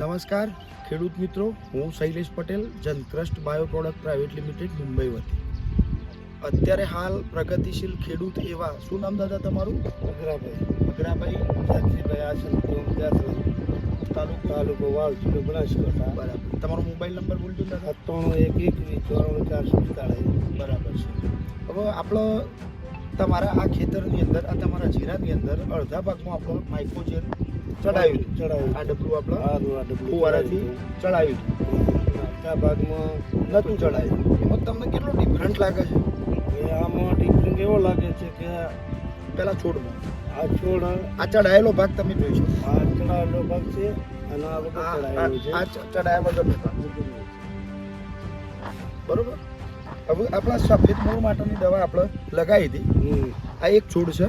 નમસ્કાર ખેડૂત મિત્રો હું Shailesh Patel Jancrest bio product private limited Mumbai વતી. અત્યારે હાલ પ્રગતિશીલ ખેડૂત એવા શું નામ દાદા તમારું? અગરાભાઈ અગરાભાઈ જાત્રીભાઈ આસન તાલુકો તાલુકો વાવ જિલ્લો બનાસકાંઠા. બરાબર. તમારો મોબાઈલ નંબર બોલજો દાદા. સત્તાણું એક એકવીસ ચોરાણું ચારસો પિસ્તાળીસ બરાબર છે. હવે આપણો તમારા આ ખેતરની અંદર આ તમારા જીરાની અંદર અડધા ભાગમાં આપણો માઇક્રોજેન ચડાવ્યું. ચડાવ્યું આ ડબલું આપણે આ ડબલું ફુવારાથી ચડાવ્યું આ ભાગમાં નહોતું ચડાવ્યું એમાં તમને કેટલો ડિફરન્ટ લાગે છે? એ આમાં ડિફરન્ટ એવો લાગે છે કે પેલા છોડમાં. આ છોડ આ ચડાયેલો ભાગ તમે જોઈ શકો. આ ચડાયેલો ભાગ છે અને આ વખત આ ચડાયા બરોબર? હવે આપણા સફેદ મૂળ માટેની દવા આપણે લગાવી હતી. આ એક છોડ છે.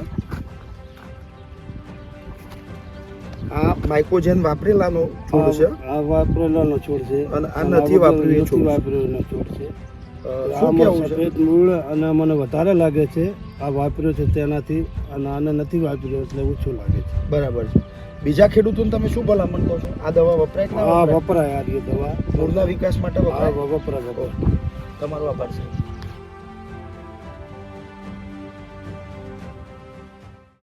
આ માઇક્રોજેન વાપરેલાનો છોડ છે. આ- વાપરેલાનો છોડ છે. અને આ નથી વાપરેલો છોડ. વાપરેલો છોડ છે. આમાં સફેદ મૂળ અને મને વધારે લાગે છે. આ વાપર્યો છે તેનાથી અને આને નથી વાપર્યો એટલે ઓછું લાગે છે. બરાબર છે. બીજા ખેડૂતોને તમે શું ભલામણ કહો છો? આ દવા વપરાય કે આ વપરાય? વપરાય આ દવા. મૂળના વિકાસ માટે વપરાય? વપરાય વપરાય. તમારો આભાર છે